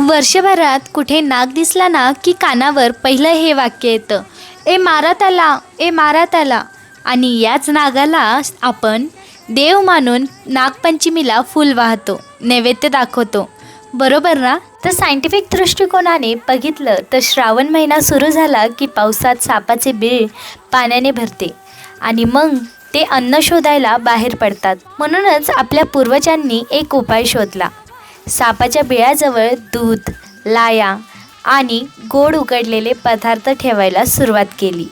वर्षभरात कुठे नाग दिसला ना की कानावर पहिलं हे वाक्य येतं. ए मारा त्याला ए मारा त्याला आणि याच नागाला आपण देव मानून नागपंचमीला फूल वाहतो नैवेद्य दाखवतो. बरोबर ना? तर सायंटिफिक दृष्टिकोनाने बघितलं तर श्रावण महिना सुरू झाला की पावसात सापाचे बीळ पाण्याने भरते आणि मग ते अन्न शोधायला बाहेर पडतात. म्हणूनच आपल्या पूर्वजांनी एक उपाय शोधला. सापाच्या बिळाजवळ दूध लाया आणि गोड उकडलेले पदार्थ ठेवायला सुरुवात केली.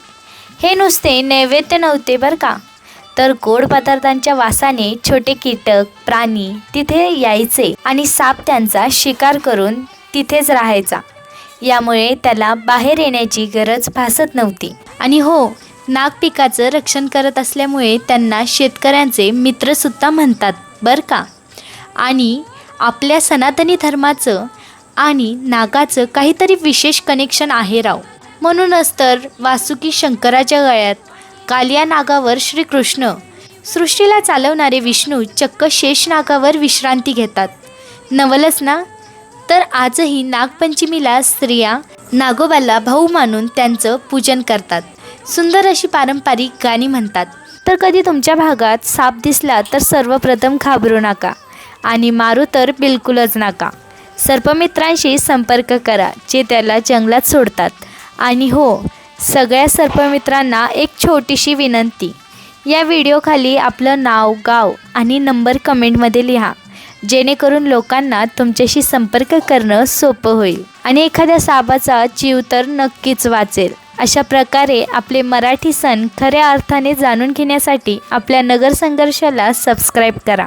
हे नुसते नैवेद्य नव्हते बरं का? तर गोड पदार्थांच्या वासाने छोटे कीटक प्राणी तिथे यायचे आणि साप त्यांचा शिकार करून तिथेच राहायचा. यामुळे त्याला बाहेर येण्याची गरज भासत नव्हती. आणि हो नाग पिकाचं रक्षण करत असल्यामुळे त्यांना शेतकऱ्यांचे मित्रसुद्धा म्हणतात बरं का? आणि आपल्या सनातनी धर्माचं आणि नागाचं काहीतरी विशेष कनेक्शन आहे राव. म्हणूनच तर वासुकी शंकराच्या गळ्यात कालिया नागावर श्रीकृष्ण सृष्टीला चालवणारे विष्णू चक्क शेष नागावर विश्रांती घेतात. नवलच ना? तर आजही नागपंचमीला स्त्रिया नागोबाला भाऊ मानून त्यांचं पूजन करतात. सुंदर अशी पारंपरिक गाणी म्हणतात. तर कधी तुमच्या भागात साप दिसला तर सर्वप्रथम घाबरू नका. आणि मारू तर बिलकुलच नका. सर्पमित्रांशी संपर्क करा जे त्याला जंगलात सोडतात. आणि हो सगळ्या सर्पमित्रांना एक छोटीशी विनंती. या व्हिडिओखाली आपलं नाव गाव आणि नंबर कमेंटमध्ये लिहा. जेणेकरून लोकांना तुमच्याशी संपर्क करणं सोपं होईल. आणि एखाद्या सापाचा जीव तर नक्कीच वाचेल. अशा प्रकारे आपले मराठी सण खऱ्या अर्थाने जाणून घेण्यासाठी आपल्या नगरसंघर्षाला सबस्क्राईब करा.